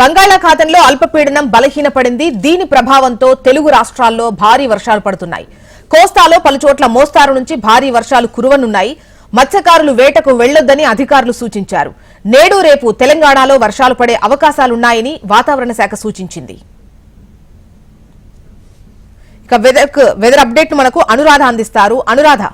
బంగాళాఖాతంలో అల్పపీడనం బలహీనపడింది. దీని ప్రభావంతో తెలుగు రాష్ట్రాల్లో భారీ వర్షాలు పడుతున్నాయి. కోస్తాలో పలుచోట్ల మోస్తారు నుంచి భారీ వర్షాలు కురవనున్నాయి. మత్స్యకారులు వేటకు వెళ్ళొద్దని అధికారులు సూచించారు. నేడు రేపు తెలంగాణలో వర్షాలు పడే అవకాశాలున్నాయని వాతావరణ శాఖ సూచించింది. ఇక వెదర్ వెదర్ అప్డేట్ మనకు అనురాధ అందిస్తారు. అనురాధ.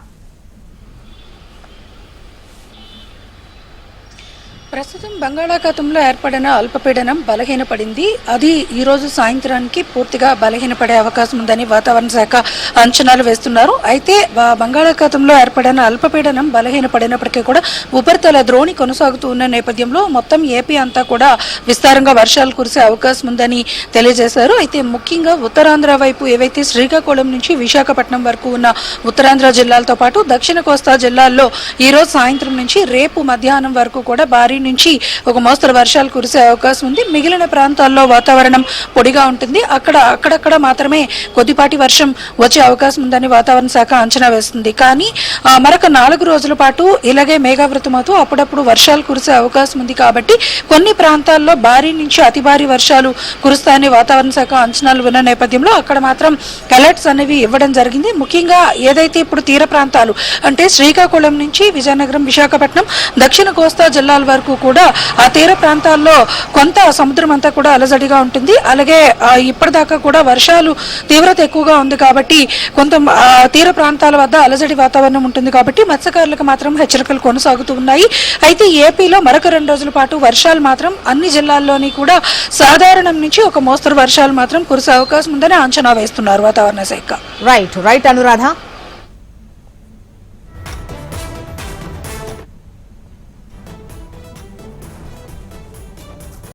ప్రస్తుతం బంగాళాఖాతంలో ఏర్పడిన అల్పపీడనం బలహీనపడింది. అది ఈ రోజు సాయంత్రానికి పూర్తిగా బలహీనపడే అవకాశం ఉందని వాతావరణ శాఖ అంచనాలు వేస్తున్నారు. అయితే బంగాళాఖాతంలో ఏర్పడిన అల్పపీడనం బలహీనపడినప్పటికీ కూడా ఉపరితల ద్రోణి కొనసాగుతూ ఉన్న నేపథ్యంలో మొత్తం ఏపీ అంతా కూడా విస్తారంగా వర్షాలు కురిసే అవకాశం ఉందని తెలియజేశారు. అయితే ముఖ్యంగా ఉత్తరాంధ్ర వైపు ఏవైతే శ్రీకాకుళం నుంచి విశాఖపట్నం వరకు ఉన్న ఉత్తరాంధ్ర జిల్లాలతో పాటు దక్షిణ కోస్తా జిల్లాల్లో ఈ రోజు సాయంత్రం నుంచి రేపు మధ్యాహ్నం వరకు కూడా భారీ నుంచి ఒక మోస్తరు వర్షాలు కురిసే అవకాశం ఉంది. మిగిలిన ప్రాంతాల్లో వాతావరణం పొడిగా ఉంటుంది. అక్కడ అక్కడక్కడ మాత్రమే కొద్దిపాటి వర్షం వచ్చే అవకాశం ఉందని వాతావరణ శాఖ అంచనా వేస్తుంది. కానీ మరొక నాలుగు రోజుల పాటు ఇలాగే మేఘావృతమవుతూ అప్పుడప్పుడు వర్షాలు కురిసే అవకాశం ఉంది కాబట్టి కొన్ని ప్రాంతాల్లో భారీ నుంచి అతి భారీ వర్షాలు కురుస్తాయని వాతావరణ శాఖ అంచనాలు ఉన్న నేపథ్యంలో అక్కడ మాత్రం అలర్ట్స్ అనేవి ఇవ్వడం జరిగింది. ముఖ్యంగా ఏదైతే ఇప్పుడు తీర ప్రాంతాలు అంటే శ్రీకాకుళం నుంచి విజయనగరం విశాఖపట్నం దక్షిణ కోస్తా జిల్లాల వరకు కూడా ఆ తీర ప్రాంతాల్లో కొంత సముద్రం అంతా కూడా అలజడిగా ఉంటుంది. అలాగే ఇప్పటిదాకా కూడా వర్షాలు తీవ్రత ఎక్కువగా ఉంది కాబట్టి కొంత తీర ప్రాంతాల వద్ద అలజడి వాతావరణం ఉంటుంది కాబట్టి మత్స్యకారులకు మాత్రం హెచ్చరికలు కొనసాగుతూ ఉన్నాయి. అయితే ఏపీలో మరొక రెండు రోజుల పాటు వర్షాలు మాత్రం అన్ని జిల్లాల్లోని కూడా సాధారణం నుంచి ఒక మోస్తరు వర్షాలు మాత్రం కురిసే అవకాశం ఉందని అంచనా వేస్తున్నారు వాతావరణ శాఖ. Right right Anuradha